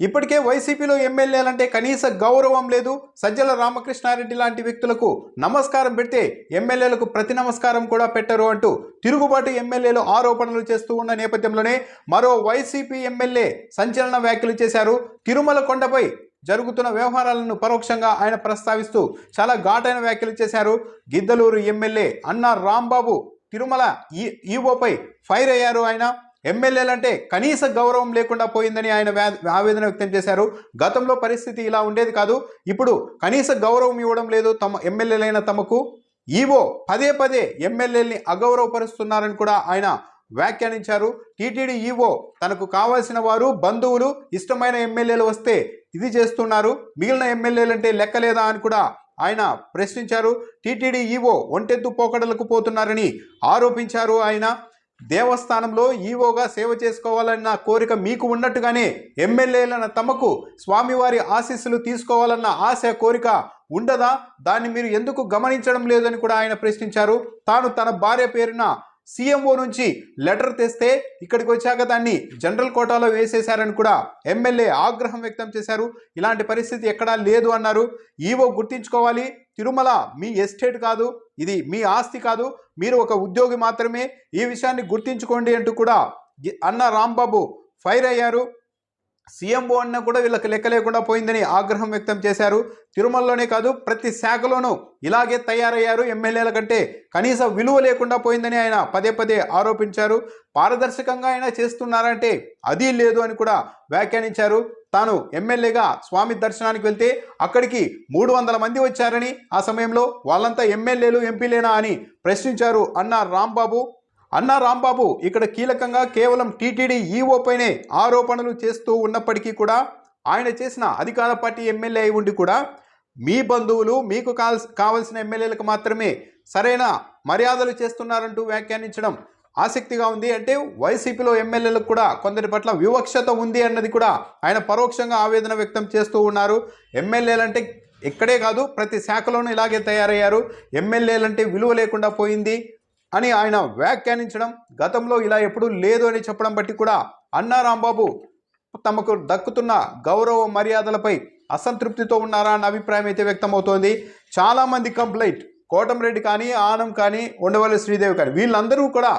ఇప్పటికే వైసీపీలో ఎమ్మెల్యేలంటే కనీస గౌరవం లేదు. సజ్జల రామకృష్ణారెడ్డి లాంటి వ్యక్తులకు నమస్కారం పెడితే ఎమ్మెల్యేలకు ప్రతి నమస్కారం కూడా పెట్టరు అంటూ తిరుగుబాటు ఎమ్మెల్యేలు ఆరోపణలు చేస్తూ ఉన్న నేపథ్యంలోనే మరో వైసీపీ ఎమ్మెల్యే సంచలన వ్యాఖ్యలు చేశారు. తిరుమల కొండపై జరుగుతున్న వ్యవహారాలను పరోక్షంగా ఆయన ప్రస్తావిస్తూ చాలా ఘాటైన వ్యాఖ్యలు చేశారు. గిద్దలూరు ఎమ్మెల్యే అన్న రాంబాబు తిరుమల ఈ ఈవోపై ఫైర్ అయ్యారు ఆయన. ఎమ్మెల్యేలంటే కనీస గౌరవం లేకుండా పోయిందని ఆయన ఆవేదన వ్యక్తం చేశారు. గతంలో పరిస్థితి ఇలా ఉండేది కాదు. ఇప్పుడు కనీస గౌరవం ఇవ్వడం లేదు. తమ ఎమ్మెల్యేలైన తమకు ఈవో పదే పదే ఎమ్మెల్యేల్ని అగౌరవపరుస్తున్నారని కూడా ఆయన వ్యాఖ్యానించారు. టీటీడీ ఈవో తనకు కావాల్సిన వారు బంధువులు ఇష్టమైన ఎమ్మెల్యేలు వస్తే ఇది చేస్తున్నారు. మిగిలిన ఎమ్మెల్యేలంటే లెక్కలేదా అని కూడా ఆయన ప్రశ్నించారు. టీటీడీ ఈవో ఒంటెత్తు పోకడలకు పోతున్నారని ఆరోపించారు ఆయన. దేవస్థానంలో ఈవోగా సేవ చేసుకోవాలన్న కోరిక మీకు ఉన్నట్టుగానే ఎమ్మెల్యేలన్న తమకు స్వామివారి ఆశీస్సులు తీసుకోవాలన్న ఆశ కోరిక ఉండదా? దాన్ని మీరు ఎందుకు గమనించడం లేదని కూడా ఆయన ప్రశ్నించారు. తాను తన భార్య పేరున సీఎంఓ నుంచి లెటర్ తెస్తే ఇక్కడికి వచ్చాక దాన్ని జనరల్ కోటాలో వేసేశారని కూడా ఎమ్మెల్యే ఆగ్రహం వ్యక్తం చేశారు. ఇలాంటి పరిస్థితి ఎక్కడా లేదు అన్నారు. ఈవో గుర్తించుకోవాలి. తిరుమల మీ ఎస్టేట్ కాదు. ఇది మీ ఆస్తి కాదు. మీరు ఒక ఉద్యోగి మాత్రమే. ఈ విషయాన్ని గుర్తించుకోండి అంటూ కూడా గి- అన్న రాంబాబు ఫైర్ అయ్యారు. సీఎంఓ అన్న కూడా వీళ్ళకి లెక్క లేకుండా పోయిందని ఆగ్రహం వ్యక్తం చేశారు. తిరుమలలోనే కాదు ప్రతి శాఖలోనూ ఇలాగే తయారయ్యారు ఎమ్మెల్యేల కంటే. కనీస విలువ లేకుండా పోయిందని ఆయన పదే పదే ఆరోపించారు. పారదర్శకంగా ఆయన చేస్తున్నారంటే అది లేదు అని కూడా వ్యాఖ్యానించారు. తాను ఎమ్మెల్యేగా స్వామి దర్శనానికి వెళ్తే అక్కడికి మూడు వందల మంది వచ్చారని ఆ సమయంలో వాళ్ళంతా ఎమ్మెల్యేలు ఎంపీలేనా అని ప్రశ్నించారు అన్న రాంబాబు. అన్న రాంబాబు ఇక్కడ కీలకంగా కేవలం టీటీడీ ఈఓపైనే ఆరోపణలు చేస్తూ ఉన్నప్పటికీ కూడా ఆయన చేసిన అధికార పార్టీ ఎమ్మెల్యే అయి ఉండి కూడా మీ బంధువులు మీకు కావాల్సి కావలసిన ఎమ్మెల్యేలకు మాత్రమే సరైన మర్యాదలు చేస్తున్నారంటూ వ్యాఖ్యానించడం ఆసక్తిగా ఉంది. అంటే వైసీపీలో ఎమ్మెల్యేలకు కూడా కొందరి పట్ల వివక్షత ఉంది అన్నది కూడా ఆయన పరోక్షంగా ఆవేదన వ్యక్తం చేస్తూ ఉన్నారు. ఎమ్మెల్యేలంటే ఇక్కడే కాదు ప్రతి శాఖలోనూ ఇలాగే తయారయ్యారు. ఎమ్మెల్యేలంటే విలువ లేకుండా పోయింది. అని ఆయన వ్యాఖ్యానించడం గతంలో ఇలా ఎప్పుడూ లేదు అని చెప్పడం బట్టి కూడా అన్నా రాంబాబు తమకు దక్కుతున్న గౌరవ మర్యాదలపై అసంతృప్తితో ఉన్నారా అన్న అభిప్రాయం అయితే వ్యక్తమవుతోంది. చాలామంది కంప్లైంట్ కోటంరెడ్డి కానీ ఆనం కానీ ఉండవల్లి శ్రీదేవి కానీ వీళ్ళందరూ కూడా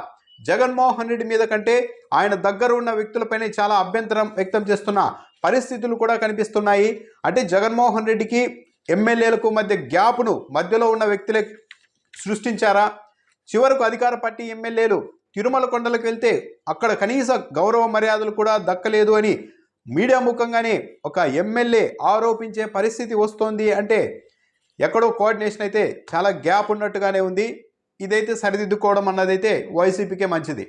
జగన్మోహన్ రెడ్డి మీద కంటే ఆయన దగ్గర ఉన్న వ్యక్తులపైనే చాలా అభ్యంతరం వ్యక్తం చేస్తున్న పరిస్థితులు కూడా కనిపిస్తున్నాయి. అంటే జగన్మోహన్ రెడ్డికి ఎమ్మెల్యేలకు మధ్య గ్యాప్ను మధ్యలో ఉన్న వ్యక్తులే సృష్టించారా? చివరకు అధికార పార్టీ ఎమ్మెల్యేలు తిరుమల కొండలకు వెళ్తే అక్కడ కనీస గౌరవ మర్యాదలు కూడా దక్కలేదు అని మీడియా ముఖంగానే ఒక ఎమ్మెల్యే ఆరోపించే పరిస్థితి వస్తోంది అంటే ఎక్కడో కోఆర్డినేషన్ అయితే చాలా గ్యాప్ ఉన్నట్టుగానే ఉంది. ఇదైతే సరిదిద్దుకోవడం అన్నదైతే వైసీపీకే మంచిది.